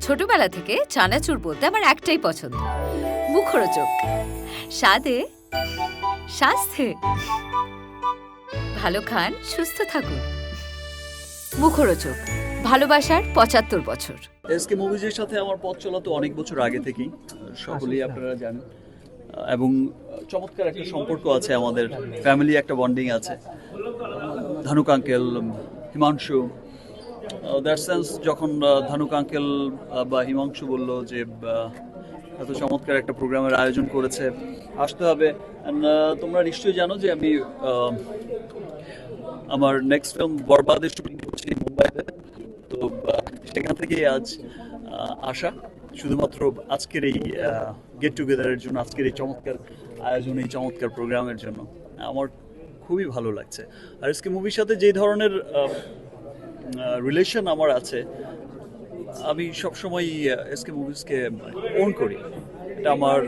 ছোটবেলা থেকে চানাচুর বলতে আমার একটাই পছন্দ। মুখরোচক। স্বাদে স্বাস্থ্যে। ভালো খান সুস্থ থাকুন। মুখরোচক। ভালোবাসার পঁচাত্তর বছর। এসকে মুভিজের সাথে আমার পথ চলা তো অনেক বছর আগে থেকেই। সকলেই আপনারা জানেন। এবং চমৎকার একটা সম্পর্ক আছে আমাদের। ফ্যামিলি একটা বন্ডিং আছে। Dhanuk uncle Himanshu that sense যখন আহ, ধানুক আঙ্কেল বা হিমাংশু বলল যে এত চমৎকার একটা প্রোগ্রামের আয়োজন করেছে আসতে হবে। তোমরা নিশ্চয়ই জানো যে আমি আমার নেক্সট ফিল্ম বরবাদের শুটিং করছি মুম্বাইতে। তো সেখান থেকে আজ আসা। শুধুমাত্র আজকের এই গেট টুগেদারের জন্য আজকের এই চমৎকার আয়োজন এই চমৎকার প্রোগ্রামের জন্য। আমার খুবই ভালো লাগছে। আর আজকে মুভির সাথে যে ধরনের রিলেশন আমার আছে। আমি সবসময় এসকে মুভিজকে ওন করি। এটা আমার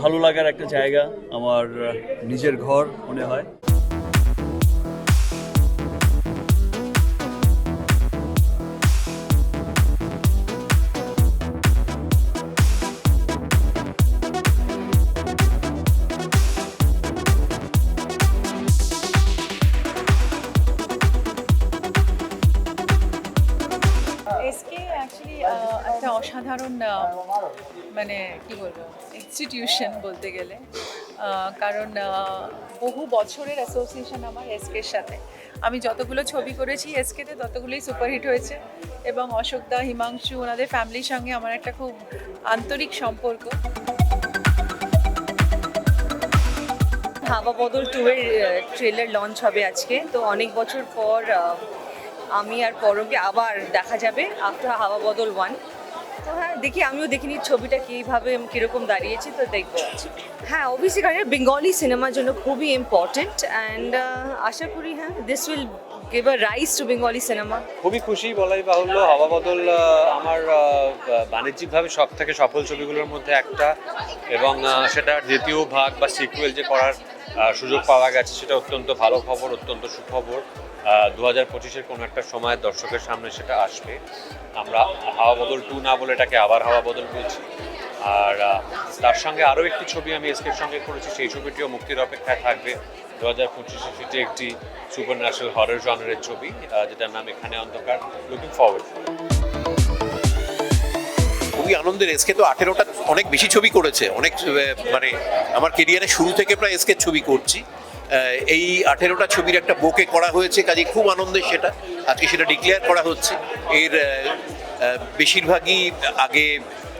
ভালো লাগার একটা জায়গা, আমার নিজের ঘর মনে হয়। ইনস্টিটিউশন বলতে গেলে। কারণ বহু বছরের অ্যাসোসিয়েশন আমার এসকের সাথে। আমি যতগুলো ছবি করেছি এসকেতে ততগুলোই সুপারহিট হয়েছে এবং অশোকদা, হিমাংশু, ওনাদের ফ্যামিলির সঙ্গে আমার একটা খুব আন্তরিক সম্পর্ক। হাওয়া বদল টু এর ট্রেলার লঞ্চ হবে আজকে। তো অনেক বছর পর আমি আর পরমকে আবার দেখা যাবে আফটার হাওয়া বদল ওয়ান তো হ্যাঁ দেখি, আমিও দেখিনি ছবিটা কীভাবে, কীরকম দাঁড়িয়েছি, তো দেখব। হ্যাঁ অবভিয়াসলি কারণ বেঙ্গলি সিনেমার জন্য খুবই ইম্পর্টেন্ট অ্যান্ড আশা করি হ্যাঁ this will give a rise to Bengali cinema খুবই খুশি, বলাই বাহুল্য, হাওয়া বদল আমার বাণিজ্যিকভাবে সব থেকে সফল ছবিগুলোর মধ্যে একটা এবং সেটার দ্বিতীয় ভাগ বা সিকুয়েল যে করার সুযোগ পাওয়া গেছে, সেটা অত্যন্ত ভালো খবর, অত্যন্ত সুখবর। দু হাজার পঁচিশের কোনো একটা সময় দর্শকের সামনে সেটা আসবে। আমরা হাওয়া বদল টু না বলে এটাকে আবার হাওয়া বদল বলছি। আর তার সঙ্গে আরও একটি ছবি আমি এসকের সঙ্গে করেছি, সেই ছবিটিও মুক্তির অপেক্ষায় থাকবে। দু হাজার পঁচিশে সেটি একটি সুপার ন্যাশনাল হরর জনারের ছবি যেটার নাম এখানে অন্ধকার। লুকিং ফরওয়ার্ড খুবই আনন্দের। এসকে তো আঠেরোটা অনেক বেশি ছবি করেছে। অনেক মানে আমার কেরিয়ারের শুরু থেকে প্রায় এসকে ছবি করছি। এই আঠেরোটা ছবির একটা বোকে করা হয়েছে, কাজে খুব আনন্দের সেটা। আজকে সেটা ডিক্লেয়ার করা হচ্ছে। এর বেশিরভাগই আগে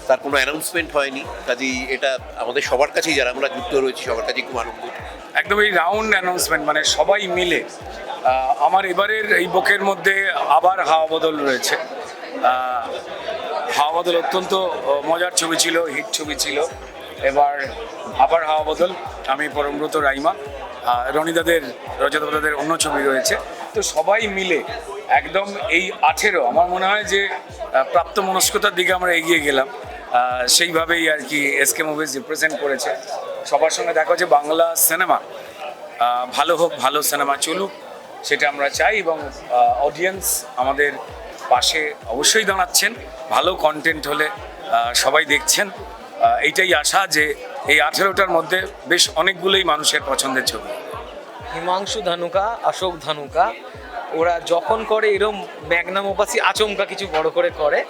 তার কোনো অ্যানাউন্সমেন্ট হয়নি। কাজেই এটা আমাদের সবার কাছেই, যারা আমরা যুক্ত রয়েছি, সবার কাছেই খুব আনন্দ একদম এই রাউন্ড অ্যানাউন্সমেন্ট মানে সবাই মিলে আমার এবারের এই বুকের মধ্যে আবার হাওয়া বদল রয়েছে। হাওয়া বদল অত্যন্ত মজার ছবি ছিল হিট ছবি ছিল। এবার আবার হাওয়া বদল, আমি পরমব্রত রাইমা। রনিদাদের রজতদাদের অন্য ছবি রয়েছে। তো সবাই মিলে একদম এই আঠেরো, আমার মনে হয় যে প্রাপ্ত মনস্কতার দিকে আমরা এগিয়ে গেলাম। সেইভাবেই আর কি এসকে মুভিজ রিপ্রেজেন্ট করেছে। সবার সঙ্গে দেখা হচ্ছে বাংলা সিনেমা ভালো হোক, ভালো সিনেমা চলুক, সেটা আমরা চাই এবং অডিয়েন্স আমাদের পাশে অবশ্যই দাঁড়াচ্ছেন। ভালো কন্টেন্ট হলে সবাই দেখছেন। এইটাই আশা যে এই আঠেরোটার মধ্যে বেশ অনেকগুলোই মানুষের পছন্দের ছবি। হিমাংশু ধানুকা, অশোক ধানুকা, ওরা যখন করে এরম ম্যাগনাম ওপাসি আচমকা কিছু বড় করে করে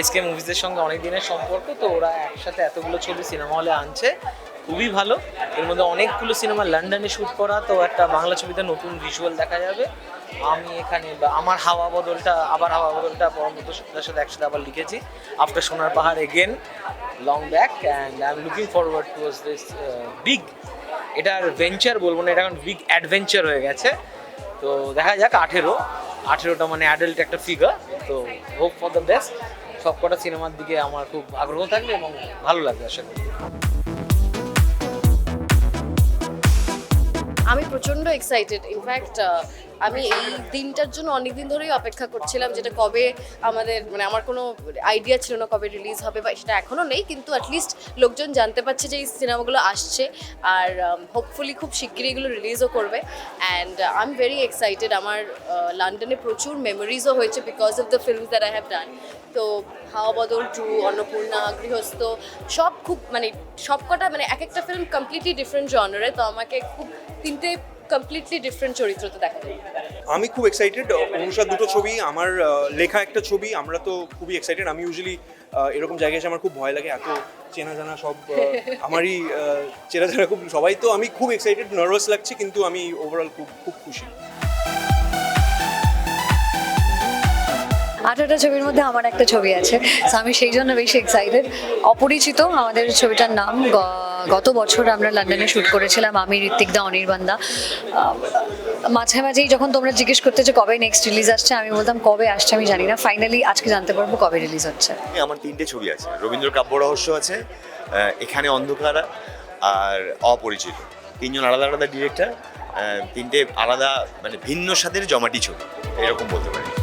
এসকে মুভিজের সঙ্গে অনেক দিনের সম্পর্ক, তো ওরা একসাথে এতগুলো ছবি সিনেমা হলে আনছে। খুবই ভালো। এর মধ্যে অনেকগুলো সিনেমা লন্ডনে শ্যুট করা, তো একটা বাংলা ছবিতে নতুন ভিজুয়াল দেখা যাবে। আমি এখানে আমার হাওয়া বদলটা, আবার হাওয়া বদলটা পরমত সত্যের সাথে একসাথে আবার লিখেছি। After Sonar Pahar again long back and I am looking forward towards this big এটার ভেঞ্চার বলব না, এটা এখন বিগ অ্যাডভেঞ্চার হয়ে গেছে। তো দেখা যাক, আঠেরো, আঠেরোটা মানে অ্যাডাল্ট একটা ফিগার তো হোপ ফর দ্য বেস্ট সব কটা সিনেমার দিকে আমার খুব আগ্রহ থাকবে এবং ভালো লাগবে করি। আমি প্রচণ্ড এক্সাইটেড ইনফ্যাক্ট আমি এই দিনটার জন্য অনেক দিন ধরেই অপেক্ষা করছিলাম যেটা কবে আমাদের মানে আমার কোনো আইডিয়া ছিল না কবে রিলিজ হবে বা সেটা এখনও নেই, কিন্তু অ্যাটলিস্ট লোকজন জানতে পারছে যে এই সিনেমাগুলো আসছে আর হোপফুলি খুব শিগগিরই এগুলো রিলিজও করবে and I am very excited আমার লন্ডনে প্রচুর মেমোরিজও হয়েছে because of the films that I have done তো হাওয়া বদল টু অন্নপূর্ণা, গৃহস্থ, সব খুব মানে সবকটা মানে এক একটা ফিল্ম কমপ্লিটলি ডিফারেন্ট জনারে তো আমাকে খুব তিনটে কমপ্লিটলি ডিফারেন্ট চরিত্র তো দেখা যায়। আমি খুব এক্সাইটেড অনুষার দুটো ছবি আমার লেখা একটা ছবি আমরা তো খুবই এক্সাইটেড আমি ইউজুয়ালি এরকম জায়গায় এসে আমার খুব ভয় লাগে এত চেনা জানা সব আমারই চেনা জানা খুব সবাই তো আমি খুব এক্সাইটেড নার্ভাস লাগছে কিন্তু আমি ওভারঅল খুব খুব খুশি। আঠারোটা ছবির মধ্যে আমার একটা ছবি আছে। আমি সেই জন্য বেশি এক্সাইটেড অপরিচিত আমাদের ছবিটার নাম গত বছর আমরা লন্ডনে শ্যুট করেছিলাম, আমি, ঋত্বিক দা অনির্বাণ মাঝে মাঝেই যখন তোমরা জিজ্ঞেস করতে যে কবে নেক্সট রিলিজ আসছে, আমি বলতাম, কবে আসছে আমি জানি না। ফাইনালি আজকে জানতে পারব কবে রিলিজ হচ্ছে। আমার তিনটে ছবি আছে। রবীন্দ্র কাব্য রহস্য আছে এখানে অন্ধকার আর অপরিচিত। তিনজন আলাদা আলাদা ডিরেক্টর তিনটে আলাদা মানে ভিন্ন স্বাদের জমাটি ছবি। এরকম বলতে পারি।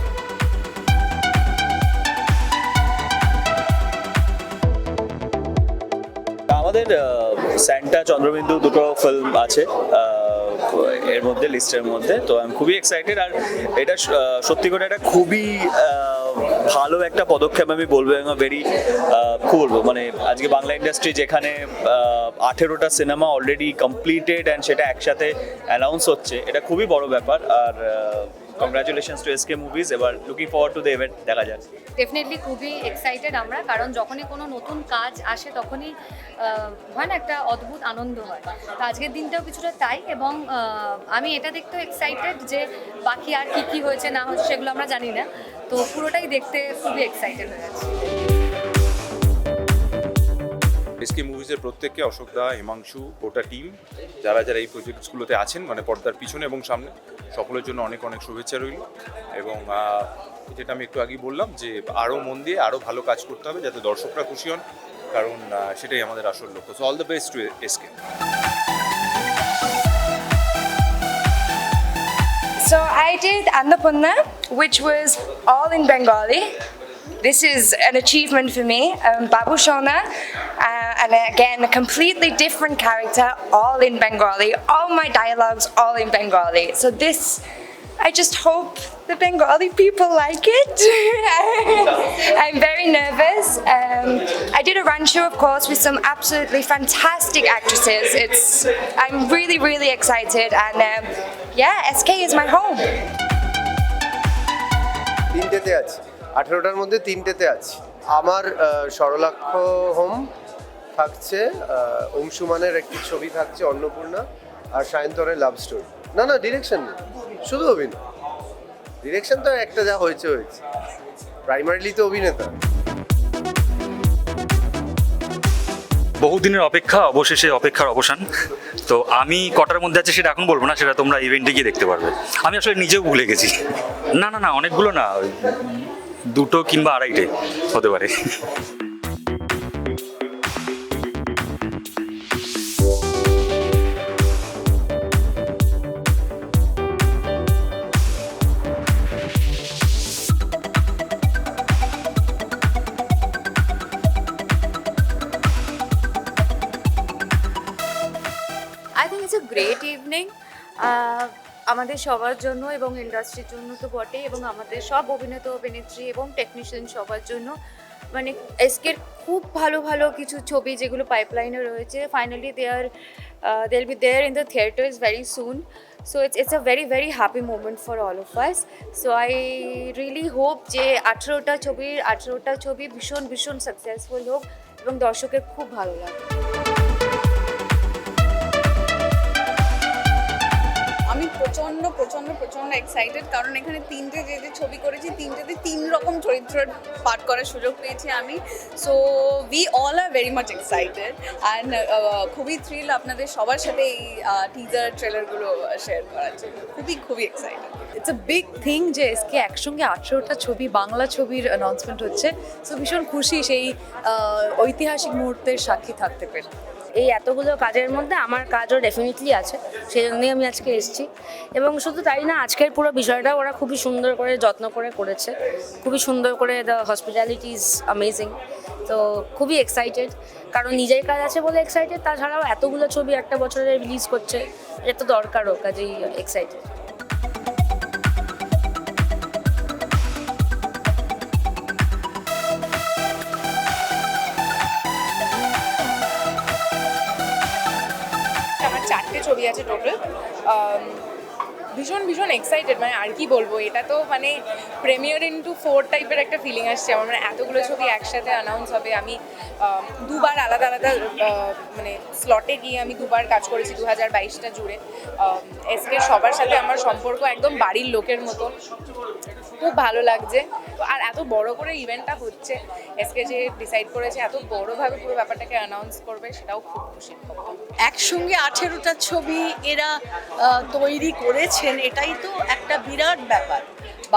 স্যান্টা চন্দ্রবিন্দু দুটো ফিল্ম আছে। এর মধ্যে লিস্টের মধ্যে। তো আমি খুবই এক্সাইটেড আর এটা সত্যি করে একটা খুবই ভালো একটা পদক্ষেপ আমি বলব এবং ভেরি খুব বলব? মানে আজকে বাংলা ইন্ডাস্ট্রি যেখানে আঠেরোটা সিনেমা অলরেডি কমপ্লিটেড অ্যান্ড সেটা একসাথে অ্যানাউন্স হচ্ছে, এটা খুবই বড় ব্যাপার। আর কংগ্রাচুলেশনস টু এসকে মুভিজ এবার looking forward to the event দেখা যাক। ডেফিনেটলি খুবই এক্সাইটেড আমরা, কারণ যখনই কোনো নতুন কাজ আসে তখনই হয় না, একটা অদ্ভুত আনন্দ হয়। তো আজকের দিনটাও কিছুটা তাই এবং আমি এটা দেখতেও এক্সাইটেড যে বাকি আর কি কি হয়েছে, না হচ্ছে সেগুলো আমরা জানি না। তো পুরোটাই দেখতে খুবই এক্সাইটেড হয়ে আছে। এসকে মুভিজের প্রত্যেককে অশোক দা হিমাংশু গোটা টিম যারা যারা এই প্রজেক্টসগুলোতে আছেন মানে পর্দার পিছনে এবং সামনে সকলের জন্য অনেক অনেক শুভেচ্ছা রইল। এবং যেটা আমি একটু আগেই বললাম যে আরও মন দিয়ে আরও ভালো কাজ করতে হবে যাতে দর্শকরা খুশি হন কারণ সেটাই আমাদের আসল লক্ষ্য। So all the best to SK So I did Annapurna, which was all in Bengali. This is an achievement for me. Um, Babu Shona, uh, and again, a completely different character, all in Bengali. All my dialogues, all in Bengali. So this, I just hope the Bengali people like it. I'm very nervous. Um, I did a run show, of course, with some absolutely fantastic actresses. It's, I'm really, really excited, and um, yeah, SK is my home. আঠেরোটার মধ্যে তিনটেতে আছি। আমার সরলাক্ষ home থাকছে অংশুমানের একটি ছবি থাকছে, অন্নপূর্ণা আর সায়ন্তনের love story না না ডিরেকশন নেই। শুধু অভিনয়। ডিরেকশন তো একটা, যা হয়েছে হয়েছে। প্রাইমারিলি তো অভিনেতা। বহুদিনের অপেক্ষা, অবশেষে অপেক্ষার অবসান। তো আমি কটার মধ্যে আছে সেটা এখন বলব না, সেটা তোমরা ইভেন্টে গিয়ে দেখতে পারবে। আমি আসলে নিজেও ভুলে গেছি। না না না, অনেকগুলো না দুটো কিংবা আড়াইটে হতে পারে। I think it's great evening আমাদের সবার জন্য এবং ইন্ডাস্ট্রির জন্য তো বটেই এবং আমাদের সব অভিনেতা, অভিনেত্রী এবং টেকনিশিয়ান সবার জন্য। মানে এসকের খুব ভালো ভালো কিছু ছবি যেগুলো পাইপলাইনে রয়েছে। Finally they are they be there in the theatre theatres very soon so it's it's a very very happy moment for all of us so I really hope যে আঠেরোটা ছবির, আঠেরোটা ছবি ভীষণ ভীষণ সাকসেসফুল হোক এবং দর্শকের খুব ভালো লাগে আমি প্রচণ্ড প্রচণ্ড প্রচণ্ড এক্সাইটেড কারণ এখানে তিনটে যে যে ছবি করেছি তিনটেতে তিন রকম চরিত্রের পাঠ করার সুযোগ পেয়েছি আমি। So we all are very much excited and খুবই থ্রিল আপনাদের সবার সাথে এই টিজার ট্রেলারগুলো শেয়ার করার জন্য। খুবই খুবই excited it's a big thing যে এসকে একসঙ্গে আঠেরোটা ছবি, বাংলা ছবির অ্যানাউন্সমেন্ট হচ্ছে। সো ভীষণ খুশি সেই ঐতিহাসিক মুহূর্তের সাক্ষী থাকতে পেরে। এই এতগুলো কাজের মধ্যে আমার কাজও ডেফিনেটলি আছে সেই জন্যই আমি আজকে এসেছি। এবং শুধু তাই না, আজকের পুরো বিষয়টা ওরা খুবই সুন্দর করে, যত্ন করে করেছে। খুবই সুন্দর করে দ্য হসপিটালিটি ইজ অ্যামেজিং তো খুবই এক্সাইটেড কারণ নিজের কাজ আছে বলে এক্সাইটেড তাছাড়াও এতগুলো ছবি একটা বছরে রিলিজ করছে, এটা তো দরকারও, কাজেই এক্সাইটেড ছবি আছে টোটাল ভীষণ ভীষণ এক্সাইটেড মানে আর কি বলব, এটা তো মানে প্রেমিয়ার ইন্টু ফোর টাইপের একটা ফিলিং আসছে আমার। মানে এতগুলো ছবি একসাথে অ্যানাউন্স হবে, আমি দুবার আলাদা আলাদা মানে স্লটে গিয়ে আমি দুবার কাজ করেছি দু হাজার বাইশটা জুড়ে। এসকে সবার সাথে আমার সম্পর্ক একদম বাড়ির লোকের মতো খুব ভালো লাগছে। আর এত বড় করে ইভেন্টটা হচ্ছে, এসকে যে ডিসাইড করেছে, এত বড়ভাবে পুরো ব্যাপারটাকে অ্যানাউন্স করবে, সেটাও খুব খুশি একসঙ্গে আঠেরোটা ছবি এরা তৈরি তৈরি করেছেন এটাই তো একটা বিরাট ব্যাপার।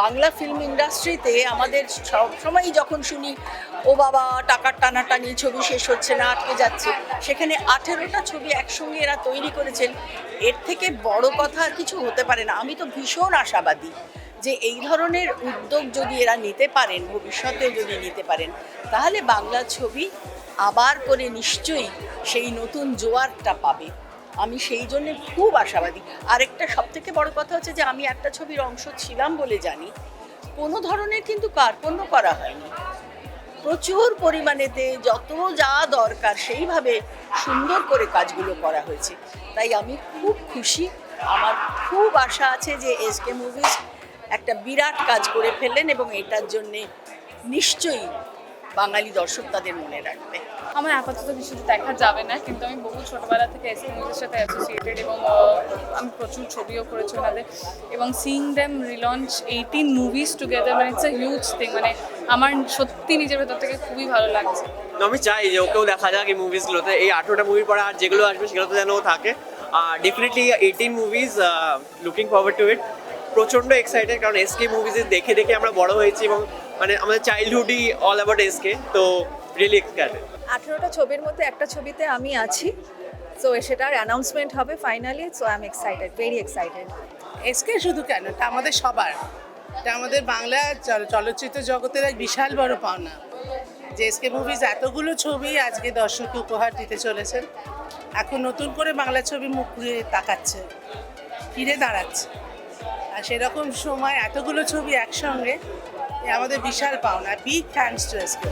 বাংলা ফিল্ম ইন্ডাস্ট্রিতে আমাদের সবসময়ই যখন শুনি, ও বাবা, টাকার টানাটানি, ছবি শেষ হচ্ছে না, আটকে যাচ্ছে। সেখানে আঠেরোটা ছবি একসঙ্গে এরা তৈরি করেছেন। এর থেকে বড় কথা কিছু হতে পারে না। আমি তো ভীষণ আশাবাদী যে এই ধরনের উদ্যোগ যদি এরা নিতে পারেন, ভবিষ্যতে যদি নিতে পারেন, তাহলে বাংলা ছবি আবার করে নিশ্চয়ই সেই নতুন জোয়ারটা পাবে। আমি সেই জন্য খুব আশাবাদী। আরেকটা সব থেকে বড় কথা হচ্ছে যে আমি একটা ছবির অংশ ছিলাম বলে জানি, কোনো ধরনের কিন্তু কার্পণ্য করা হয়নি। প্রচুর পরিমাণেতে যত যা দরকার সেইভাবে সুন্দর করে কাজগুলো করা হয়েছে। তাই আমি খুব খুশি, আমার খুব আশা আছে যে এস কে মুভিজ একটা বিরাট কাজ করে ফেললেন এবং এটার জন্যে নিশ্চয়ই বাঙালি দর্শক তাদের মনে রাখবে। আমার আপাতত কিছু দেখা যাবে না কিন্তু আমি বহু ছোটবেলা থেকে এসকে মুভির সাথে অ্যাসোসিয়েটেড এবং আমি প্রচুর ছবিও করেছি ওনাদের। এবং seeing them relaunch eighteen movies together মানে ইটস এ হিউজ থিং মানে আমার সত্যি নিজের ভেতর থেকে খুবই ভালো লাগছে। তো আমি চাই যে ওকেও দেখা যাক এই মুভিসগুলোতে এই আঠেরোটা মুভির পরে আর যেগুলো আসবে সেগুলোতে যেন ও থাকে। আর definitely eighteen movies looking forward to it প্রচণ্ড এক্সাইটেড কারণ এসকে মুভিজ দেখে দেখে আমরা বড় হয়েছি এবং মানে আমাদের চাইল্ডহুডই অল অ্যাবাউট এসকে তো রিয়েলি এক্সাইটেড আঠেরোটা ছবির মধ্যে একটা ছবিতে আমি আছি সো সেটার অ্যানাউন্সমেন্ট হবে finally so I am excited very excited SK শুধু কেন? এটা আমাদের সবার। এটা আমাদের বাংলা চল- চলচ্চিত্র জগতের এক বিশাল বড় পাওনা। যে এসকে মুভিজ এতগুলো ছবি আজকে দর্শককে উপহার দিতে চলেছেন এখন নতুন করে বাংলা ছবি মুখ ঘুরে তাকাচ্ছে ফিরে দাঁড়াচ্ছে। আর সেরকম সময় এতগুলো ছবি একসঙ্গে আমাদের বিশাল পাওনা বিগ থ্যাঙ্কস টু এসকে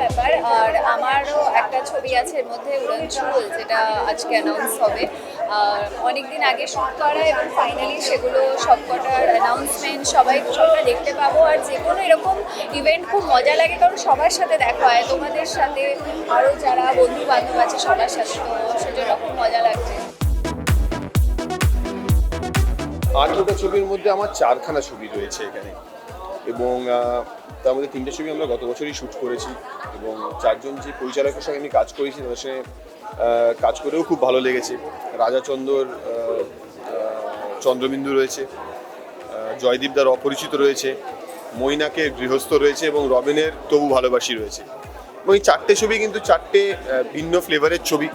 ব্যাপার, আর আমারও একটা ছবি আছে এর মধ্যে, উড়ান চুল, যেটা আজকে অ্যানাউন্স হবে। অনেকদিন আগে শুট করা এবং ফাইনালি সেগুলো সবকটার অ্যানাউন্সমেন্ট সবাই সবটা দেখতে পাবো। আর যে কোনো এরকম ইভেন্ট খুব মজা লাগে, কারণ সবার সাথে দেখা হয়। তোমাদের সাথে আরও যারা বন্ধু বান্ধব আছে, সবার সাথে তো সেজন্য মজা লাগছে। আঠেরোটা ছবির মধ্যে আমার চারখানা ছবি রয়েছে এখানে। এবং তার মধ্যে তিনটে ছবি আমরা গত বছরই শ্যুট করেছি। এবং চারজন যে পরিচালকের সঙ্গে আমি কাজ করেছি তাদের সঙ্গে কাজ করেও খুব ভালো লেগেছে। রাজাচন্দর চন্দ্রবিন্দু রয়েছে। আহ, জয়দীপ দার অপরিচিত রয়েছে। মইনাকে গৃহস্থ রয়েছে এবং রবিনের তবু ভালোবাসি রয়েছে। এবং এই চারটে ছবি কিন্তু চারটে ভিন্ন ফ্লেভারের ছবি।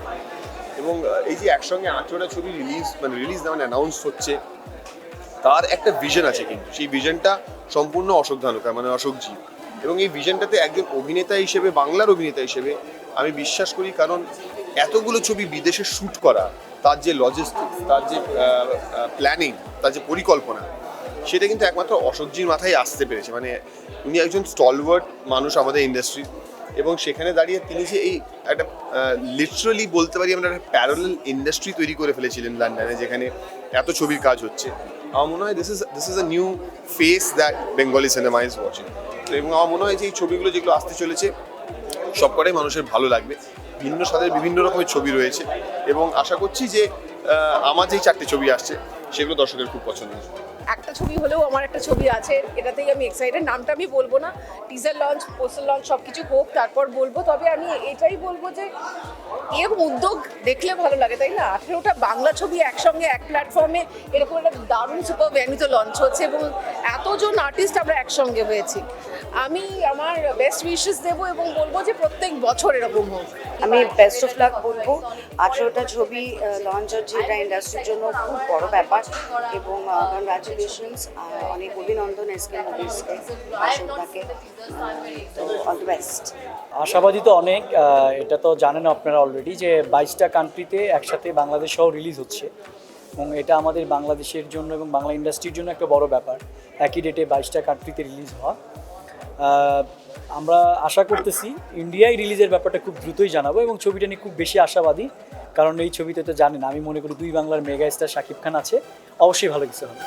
এবং এই যে একসঙ্গে আঠেরোটা ছবি রিলিজ মানে রিলিজ না অ্যানাউন্স হচ্ছে, তার একটা ভিশন আছে কিন্তু। সেই ভিশনটা সম্পূর্ণ অশোক ধানুকা মানে অশোকজি এবং এই ভিশনটাতে একজন অভিনেতা হিসেবে, বাংলার অভিনেতা হিসেবে আমি বিশ্বাস করি, কারণ এতগুলো ছবি বিদেশে শ্যুট করা, তার যে লজিস্টিক্স তার যে প্ল্যানিং তার যে পরিকল্পনা, সেটা কিন্তু একমাত্র অশোকজির মাথায় আসতে পেরেছে। মানে উনি একজন স্টলওয়ার্ড মানুষ আমাদের ইন্ডাস্ট্রি এবং সেখানে দাঁড়িয়ে তিনি যে এই একটা লিটারালি বলতে পারি আমরা একটা প্যারালাল ইন্ডাস্ট্রি তৈরি করে ফেলেছিলেন লন্ডনে, যেখানে এত ছবির কাজ হচ্ছে। আমার মনে হয় this is this is a new face that Bengali cinema is watching এবং আমার মনে হয় যে এই ছবিগুলো যেগুলো আসতে চলেছে, সবকটাই মানুষের ভালো লাগবে। ভিন্ন স্বাদের বিভিন্ন রকমের ছবি রয়েছে। এবং আশা করছি যে আমার যেই চারটে ছবি আসছে, সেগুলো দর্শকের খুব পছন্দ। একটা ছবি হলেও আমার একটা ছবি আছে, এটাতেই আমি এক্সাইটেড নামটা আমি বলব না টিজার লঞ্চ পোস্টার লঞ্চ সব কিছু হোক, তারপর বলব। তবে আমি এটাই বলব যে এরকম উদ্যোগ দেখলে ভালো লাগে, তাই না? আঠেরোটা বাংলা ছবি একসঙ্গে এক প্ল্যাটফর্মে এরকম একটা দারুণ সুপার ভ্যানিতে লঞ্চ হচ্ছে এবং এতজন আর্টিস্ট আমরা একসঙ্গে হয়েছি। আমি আমার বেস্ট উইশেস দেবো এবং বলব যে প্রত্যেক বছর এরকম হোক। আমি বেস্ট অফ লাক বলব। আঠেরোটা ছবি লঞ্চ হচ্ছে এটা ইন্ডাস্ট্রির জন্য খুব বড় ব্যাপার এবং কংগ্রাচুলেশনস অনেক অভিনন্দন এসকে মুভিসকে আশোকদাকে তো অল দ্য বেস্ট আশাবাদী তো অনেক এটা তো জানেন আপনারা অলরেডি যে বাইশটা কান্ট্রিতে একসাথে বাংলাদেশ সহ রিলিজ হচ্ছে। এবং এটা আমাদের বাংলাদেশের জন্য এবং বাংলা ইন্ডাস্ট্রির জন্য একটা বড় ব্যাপার। একই ডেটে বাইশটা কান্ট্রিতে রিলিজ হওয়া। আমরা আশা করতেছি ইন্ডিয়ায় রিলিজের ব্যাপারটা খুব দ্রুতই জানাব এবং ছবিটা নিয়ে খুব বেশি আশাবাদী, কারণ এই ছবিতে তো জানেন, আমি মনে করি দুই বাংলার মেগা স্টার শাকিব খান আছে, অবশ্যই ভালো কিছু হবে।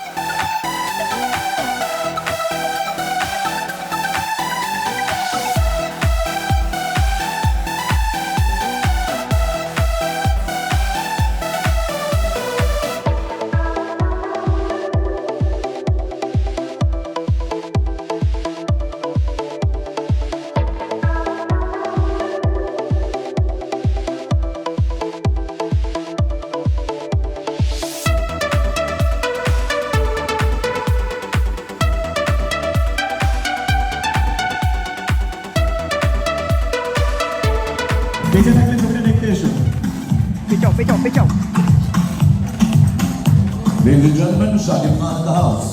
বেঁচে থাকলে ছবিটা দেখতে এসো পেঁচাও পেঁচাও পেঁচাও Ladies and gentlemen, Shakib Khan in the house.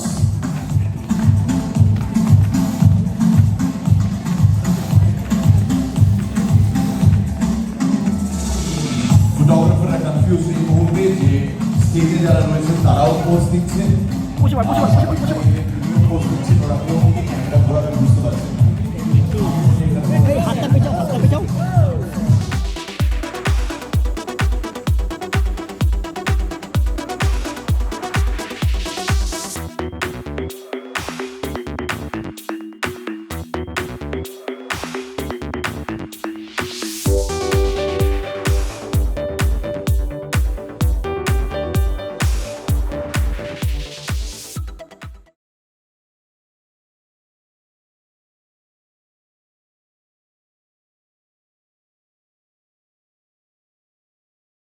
ফটোগ্রাফাররা confuse এই মুহূর্তে যে স্টেজে যারা রয়েছেন তারাও পোজ দিচ্ছেন বসে পড়, বসে পড়, বসে পড়, বসে পড়। পোজ দিচ্ছেন ওরা কেউ ক্যামেরা ঘোরাবেন বুঝতে পারছেন হাতটা পেঁচাও হাতটা পেঁচাও